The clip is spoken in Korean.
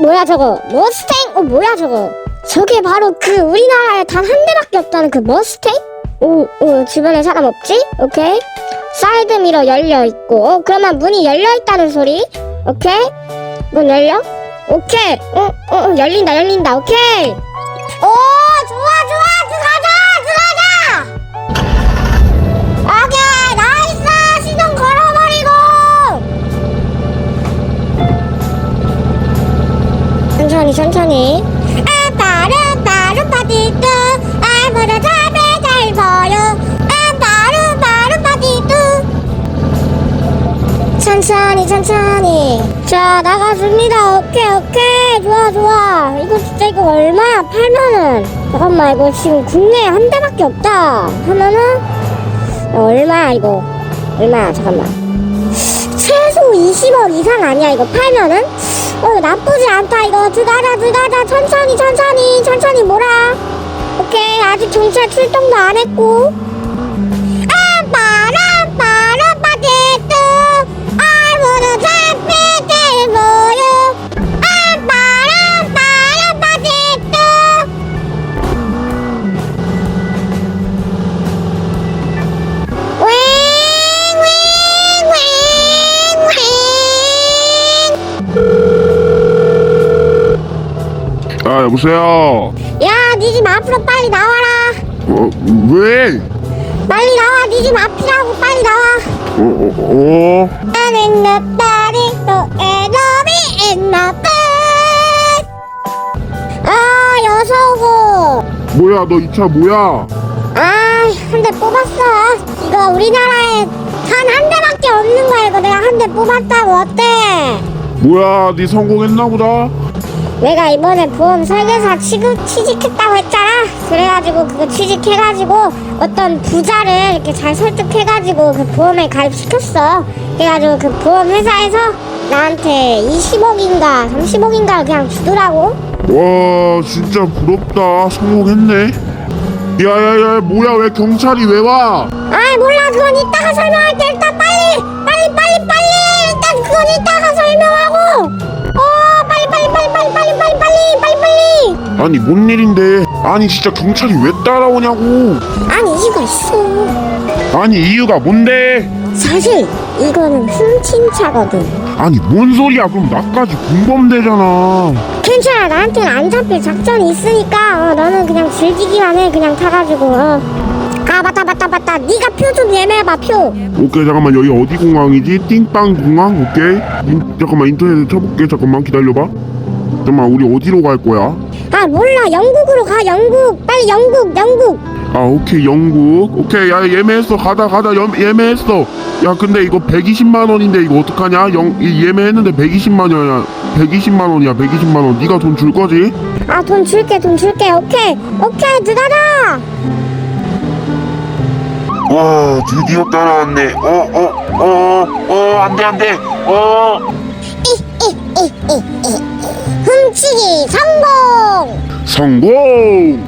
뭐야 저거? 머스탱? 어 뭐야 저거? 저게 바로 그 우리나라에 단 한 대밖에 없다는 그 머스탱? 오, 오 주변에 사람 없지? 오케이. 사이드 미러 열려 있고. 어, 그러면 문이 열려 있다는 소리. 오케이. 문 열려? 오케이. 어, 어, 어 열린다 열린다. 오케이 천천히 천천히. 자 나갔습니다. 오케이 오케이. 좋아 좋아. 이거 진짜 이거 얼마야? 팔면은 잠깐만 이거 지금 국내에 한 대밖에 없다. 하면은 어, 얼마야 이거? 얼마야 잠깐만. 최소 20억 이상 아니야 이거 팔면은 어 나쁘지 않다 이거. 들어가자 들어가자. 천천히 천천히 천천히 몰아. 오케이 아직 경찰 출동도 안 했고 아 여보세요. 야, 니 집 앞으로 빨리 나와라. 어 왜? 빨리 나와, 니 집 앞이라고 빨리 나와. 어 어. 어? no enemy in my bed. 아, 여서 오고. 뭐야 너 이 차 뭐야? 아, 한 대 뽑았어. 이거 우리나라에 단 한 대밖에 없는 거야. 이거 내가 한 대 뽑았다고 어때? 뭐야 네 성공했나 보다. 내가 이번에 보험 설계사 취급, 취직했다고 했잖아. 그래가지고 그거 취직해가지고 어떤 부자를 이렇게 잘 설득해가지고 그 보험에 가입시켰어. 그래가지고 그 보험 회사에서 나한테 20억인가 30억인가 그냥 주더라고. 와 진짜 부럽다 성공했네. 야야야 뭐야 왜 경찰이 왜 와? 아이 몰라 그건 이따가 설명할게 일단 빨리 빨리 빨리 아니 뭔 일인데? 아니 진짜 경찰이 왜 따라오냐고? 아니 이유가 있어. 아니 이유가 뭔데? 사실 이거는 훔친 차거든. 아니 뭔 소리야 그럼 나까지 공범되잖아. 괜찮아 나한테는 안 잡힐 작전이 있으니까 어, 너는 그냥 즐기기만 해 그냥 타가지고 어. 아 맞다 맞다 맞다 네가 표 좀 예매해봐 표 오케이 잠깐만 여기 어디 공항이지? 띵빵 공항 오케이 인, 잠깐만 인터넷에 쳐볼게 잠깐만 기다려봐 잠깐만 우리 어디로 갈 거야? 아 몰라. 영국으로 가. 영국. 빨리 영국 영국. 아 오케이 영국. 오케이 야 예매했어. 가다 가다. 연, 예매했어. 야 근데 이거 120만 원인데 이거 어떡하냐? 영, 이 예매했는데 120만 원이야. 120만 원이야 120만 원. 네가 돈 줄 거지? 아 돈 줄게 돈 줄게. 오케이. 오케이 들어가라. 와 드디어 따라왔네. 어어어어 안돼 안돼. 어. 훔치기 성공 성공